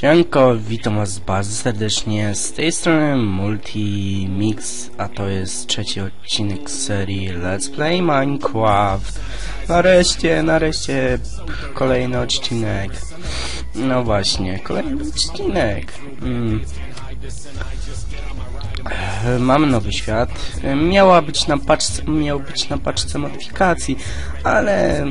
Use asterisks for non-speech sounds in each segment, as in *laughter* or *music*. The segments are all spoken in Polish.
Siemanko, witam was bardzo serdecznie z tej strony Multimix, a to jest trzeci odcinek serii Let's Play Minecraft. Nareszcie, nareszcie kolejny odcinek. No właśnie, kolejny odcinek. Mm. E, Mamy nowy świat. E, Miała być na paczce, miał być na paczce modyfikacji, ale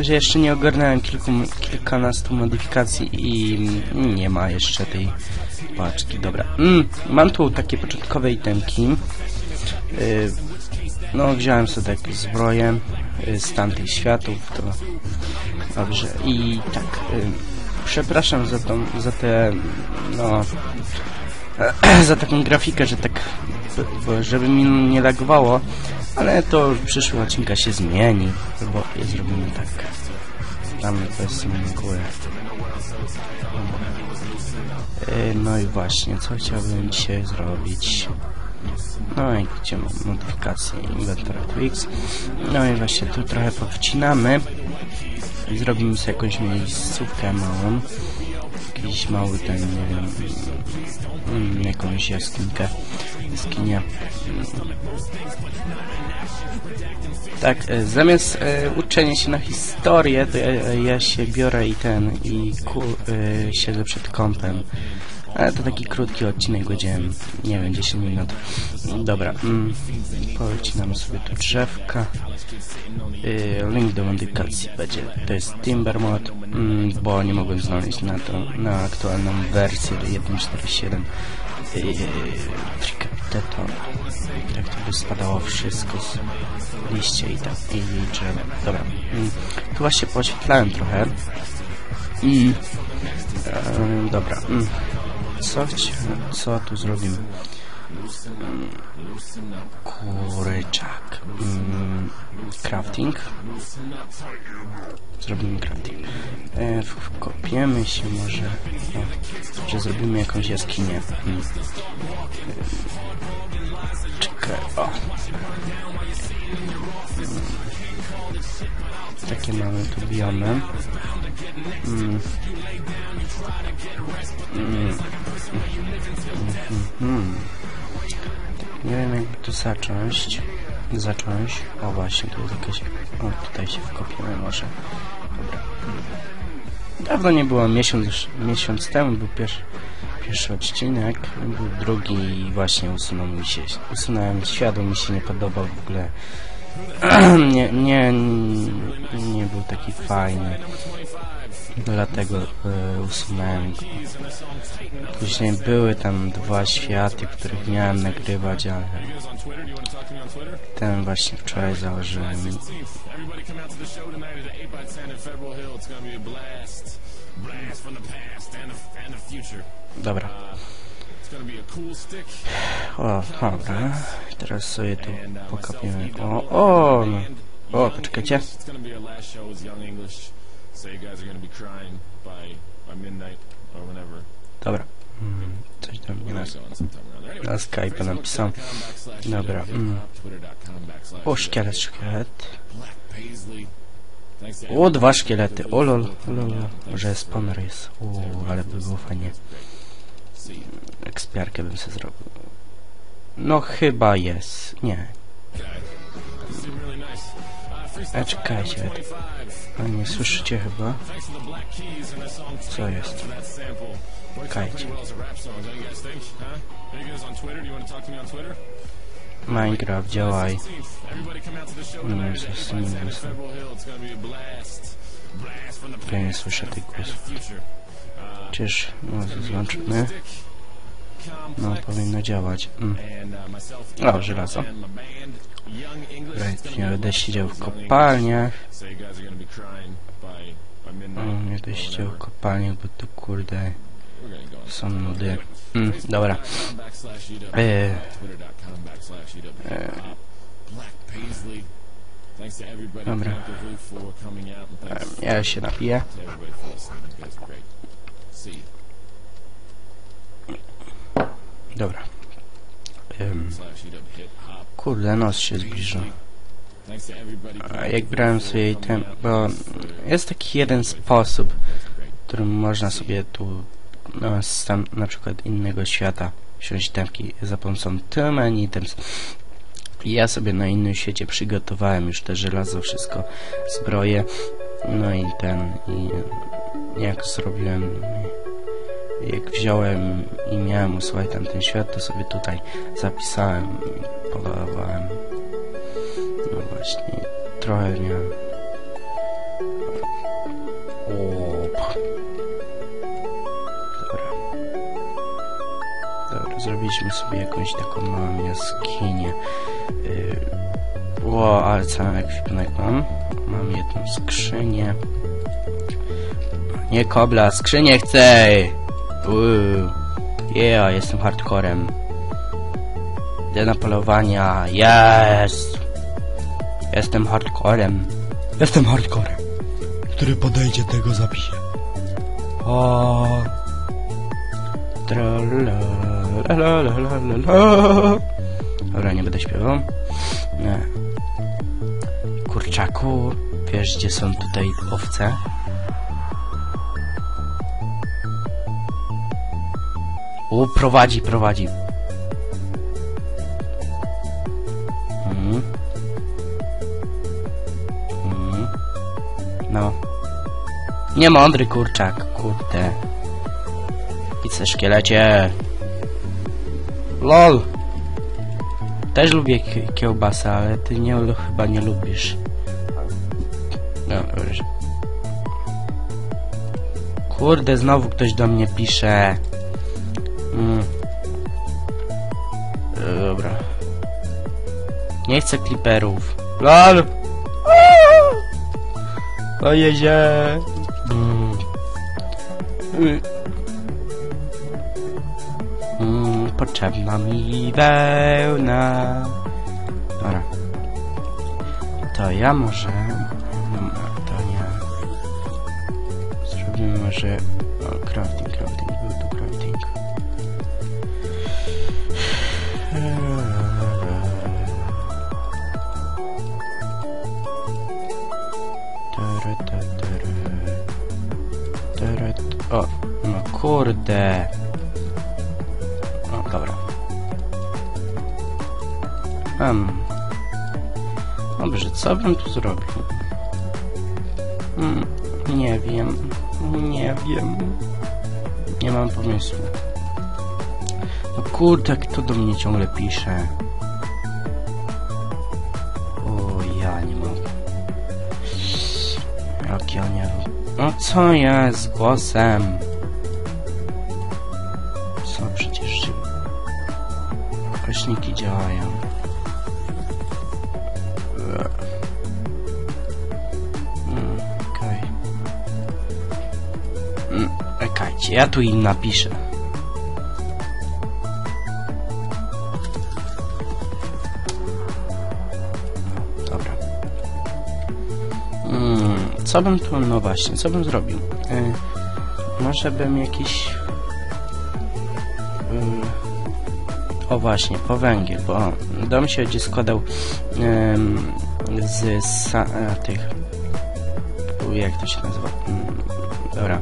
że jeszcze nie ogarnąłem kilku, kilkunastu modyfikacji i nie ma jeszcze tej paczki. Dobra. Mm, mam tu takie początkowe itemki. Y, no, wziąłem sobie tak zbroję y, z tamtych światów, to dobrze. I tak, y, przepraszam za tą, za te, no, *clears throat* za taką grafikę, że tak, żeby mi nie lagowało, ale to w przyszłym odcinka się zmieni, bo je zrobimy tak. Tam bez mgły. Yy, No i właśnie, co chciałbym dzisiaj zrobić? No i gdzie mam modyfikację Inventory Twix. No i właśnie tu trochę powcinamy. Zrobimy sobie jakąś miejscówkę małą. Jakiś mały ten, nie wiem, mm, jakąś jaskinkę. Jaskinię. Tak, e, zamiast e, uczenia się na historię, to ja, ja się biorę i ten, i ku, e, siedzę przed kąpem. Ale to taki krótki odcinek będzie, nie wiem, 10 minut. Dobra, mm, powycinamy sobie tu drzewka. Y, link do modyfikacji będzie, to jest Timbermod, mm, bo nie mogłem znaleźć na to, na aktualną wersję 1.47 yy, Tricateto. Tak to by spadało wszystko z liście i tak, i drzewa. Dobra, mm, tu właśnie poświetlałem trochę. Mm, e, dobra, mm, chcia, co tu zrobimy? Kuryczak. Mm, crafting. Zrobimy crafting. E, wkopiemy się może, o, że zrobimy jakąś jaskinię. Mm. E, Czekaj, o. Mm. Takie mamy tu biomy. Mm. Mm. Mhm. Nie wiem jakby tu zacząć. Zacząć. O właśnie, tu jest jakaś... O, tutaj się wkopiemy może. Dobra. Dawno nie było, miesiąc, miesiąc temu był pierwszy, pierwszy odcinek, był drugi i właśnie usunął mi się, usunąłem światło, mi się nie podobał w ogóle. *clears throat* nie, nie, nie był taki fajny. Dlatego e, usunąłem go. Później były tam dwa światy, których miałem nagrywać, ale ten właśnie wczoraj założyłem. Everybody come out to the show tonight at 8 by 10 in Federal Hill. It's gonna be a blast. Blast from the past and the, and the future. Dobra. O, dobra. Teraz sobie tu pokapiemy. O, o, no. O, poczekajcie. Dobra. Mm, coś tam. Anyway, na Skype napisał. Dobra. Mm. backslash O, szkielet, szkielet. O, dwa szkielety. O, lol, lol. Może spawner jest. Uuu, ale by było fajnie. Ekspiarkę bym sobie zrobił. No, chyba jest. Nie. A czekajcie. 25. A nie słyszycie chyba? Co jest? Czekajcie. Minecraft, działaj. 16th. Everybody come out to the show tonight at coś 8 by z 10 tym in Federal Hill. It's gonna be a blast. Blast from the Ja nie słyszę tych głosów. Czyż, no, złączymy. No, powinno działać. Mm. O, żelazo. and my band, Young English. Dobra, It's gonna nie be a będę siedział w kopalniach. Or będę siedział w kopalniach, bo tu kurde są nudy. Mm, dobra. Facebook.com backslash EW, E, Twitter.com backslash Dobra. Hop. kurde, noc się zbliża. A jak brałem sobie ten, bo jest taki jeden sposób, którym można sobie tu no, z tam, na przykład innego świata wziąć temki za pomocą tym and items. Ja sobie na innym świecie przygotowałem już te żelazo, wszystko, zbroje, no i ten, i jak zrobiłem, jak wziąłem i miałem usłuchać tam ten świat, to sobie tutaj zapisałem i podawałem. No właśnie, trochę miałem. Op. Dobra. Dobra, zrobiliśmy sobie jakąś taką małą jaskinię. Yy, Ło, ale cały ekwipunek mam. Mam jedną skrzynię. Nie kobla, skrzynię chcę! Uuu. Yeah, jestem hardcorem. Idę na polowania. Jest! Jestem hardcorem. Jestem hardcorem. Który podejdzie tego zapisie. O. Dobra, nie będę śpiewał. Nie. Kurczaku, wiesz gdzie są tutaj owce? U, prowadzi, prowadzi. Mhm. Mhm. No. Kurczak, kurde. Pizzę szkielecie. LOL. Też lubię ki- kiełbasę, ale ty nie, chyba nie lubisz. No, dobrze. Kurde, znowu ktoś do mnie pisze. Mm. E, Dobra. Nie chcę kliperów. LOL! O jezie! Mm. Mm. Mm, potrzebna mi wełna. Dobra. To ja może... mm, To nie. Zrobimy może... O, crafting, crafting, był tu crafting. Kurde. O, dobra. Hmm. Dobrze, co bym tu zrobił? Hmm, nie wiem. Nie wiem. Nie mam pomysłu. No kurde, kto do mnie ciągle pisze? O, ja nie mogę. Jak ja nie No co jest głosem? Wskaźniki działają. Okej. Mm, Czekajcie, ja tu im napiszę. Dobra. Mm, co bym tu, no właśnie, co bym zrobił? Y, może bym jakiś... właśnie, po węgiel, bo dom się będzie składał ym, z sa, tych... Jak to się nazywa? Mm, dobra.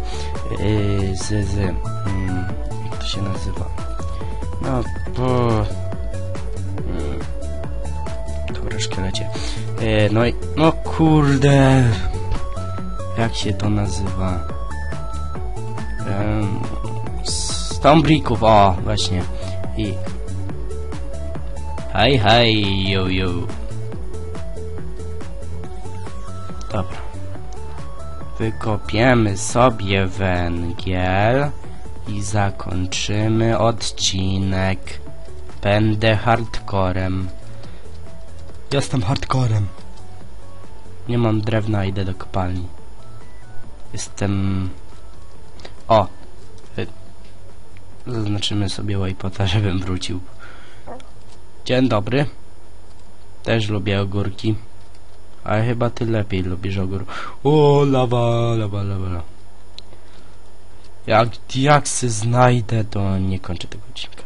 Y, z, z... mm, jak to się nazywa? No, bo... Mm, dobra, szkielecie. Y, no i... No kurde... Jak się to nazywa? Um, Stombrików, o, właśnie. I... Hej, hej, yo, yo. Dobra. Wykopiemy sobie węgiel i zakończymy odcinek. Będę hardcorem. Jestem hardcorem. Nie mam drewna, idę do kopalni. Jestem... O! Y, Zaznaczymy sobie Waypota, żebym wrócił. Dzień dobry. Też lubię ogórki. Ale chyba ty lepiej lubisz ogór. O, lawa, lawa, lawa. Jak diaksy znajdę, to nie kończę tego odcinka.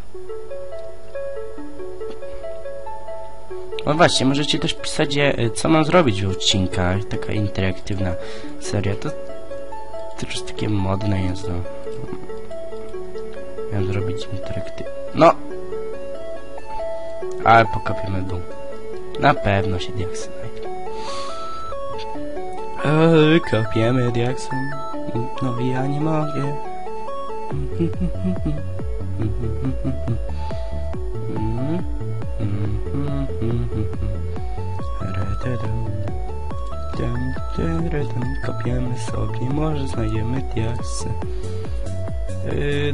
No właśnie, możecie też pisać, e, co mam zrobić w odcinkach. Taka interaktywna seria. To już takie modne jest, no. Miałem zrobić interaktyw... No! Ale pokopiemy dół. Na pewno się diaksy znajdą. Eee, kopiemy diaksy. No i ja nie mogę. Kopiemy sobie, może znajdziemy diaksy.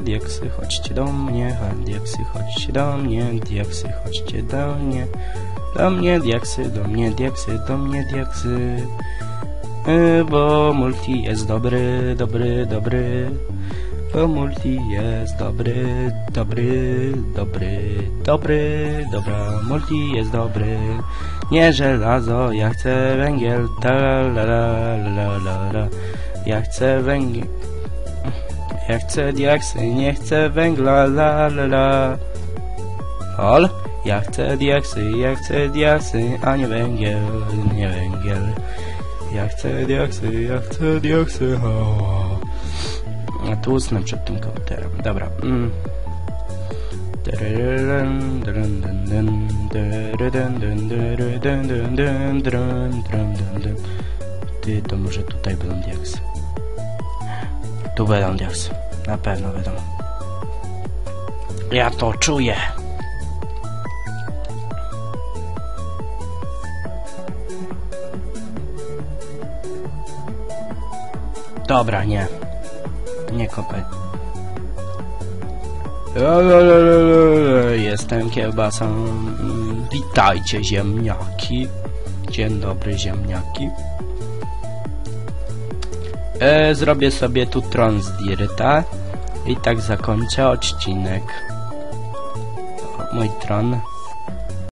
Diaksy, chodźcie do mnie, diaksy, chodźcie do mnie, diaksy, chodźcie do mnie. Do mnie diaksy, do mnie diaksy, do mnie diaksy. Yy, bo multi jest dobry, dobry, dobry. Bo multi jest dobry, dobry, dobry, dobry, dobra. Multi jest dobry. Nie żelazo, ja chcę węgiel, ta la la la la la. Ja chcę węgiel. Ja chcę diaksy, nie chcę węgla, la la la. Ol? Ja chcę diaksy, ja chcę diaksy, a nie węgiel, nie węgiel. Ja chcę diaksy, ja chcę diaksy, o. A tu usnę przed tym komputerem, dobra. Mm. Ty, to może tutaj będą diaksy. Tu będą diaksy. Na pewno będą. Ja to czuję. Dobra, nie. Nie kopaj. Jestem kiełbasą. Witajcie ziemniaki. Dzień dobry ziemniaki. E, zrobię sobie tu tron z Dirta i tak zakończę odcinek. O, mój tron.